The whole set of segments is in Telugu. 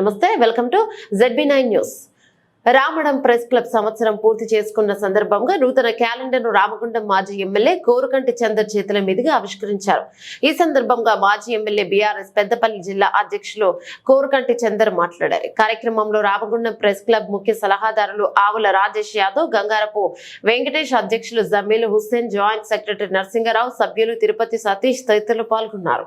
నమస్తే welcome to ZB nine news. రామడం press club సంవత్సరం పూర్తి చేసుకున్న సందర్భంగా నూతన క్యాలెండర్ను రామగుండం మాజీ ఎమ్మెల్యే కోరుకంటి చందర్ చేతుల మీదుగా ఆవిష్కరించారు. ఈ సందర్భంగా మాజీ ఎమ్మెల్యే బీఆర్ఎస్ పెద్దపల్లి జిల్లా అధ్యక్షులు కోరుకంటి చందర్ మాట్లాడారు. కార్యక్రమంలో రామగుండం ప్రెస్ క్లబ్ ముఖ్య సలహాదారులు ఆవుల రాజేష్ యాదవ్ గంగారపు వెంకటేష్ అధ్యక్షులు జమీల్ హుస్సేన్ జాయింట్ సెక్రటరీ నరసింగరావు సభ్యులు తిరుపతి సతీష్ తదితరులు పాల్గొన్నారు.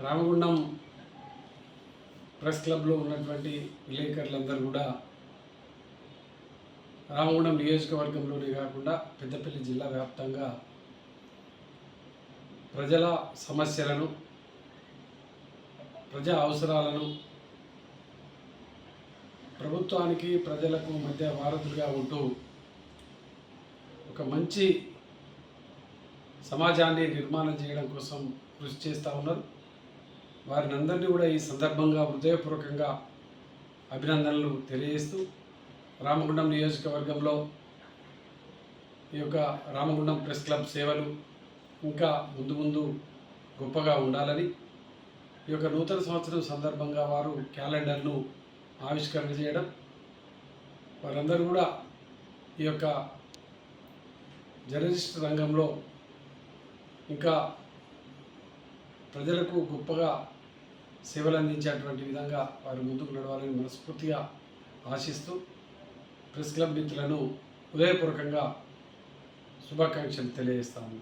రామగుండం ప్రెస్ క్లబ్లో ఉన్నటువంటి విలేకరులందరూ కూడా రామగుండం నియోజకవర్గంలోనే కాకుండా పెద్దపల్లి జిల్లా వ్యాప్తంగా ప్రజల సమస్యలను ప్రజా అవసరాలను ప్రభుత్వానికి ప్రజలకు మధ్య వారధులుగా ఉంటూ ఒక మంచి సమాజాన్ని నిర్మాణం చేయడం కోసం కృషి చేస్తూ ఉన్నారు. వారిని అందరినీ కూడా ఈ సందర్భంగా హృదయపూర్వకంగా అభినందనలు తెలియజేస్తూ రామగుండం నియోజకవర్గంలో ఈ యొక్క రామగుండం ప్రెస్ క్లబ్ సేవలు ఇంకా ముందు ముందు గొప్పగా ఉండాలని ఈ యొక్క నూతన సంవత్సరం సందర్భంగా వారు క్యాలెండర్ను ఆవిష్కరణ చేయడం వారందరూ కూడా ఈ యొక్క జర్నలిస్ట్ రంగంలో ఇంకా ప్రజలకు గొప్పగా సేవలు అందించేటువంటి విధంగా వారు ముందుకు నడవాలని మనస్ఫూర్తిగా ఆశిస్తూ ప్రెస్ క్లబ్ మిత్రులను హృదయపూర్వకంగా శుభాకాంక్షలు తెలియజేస్తాము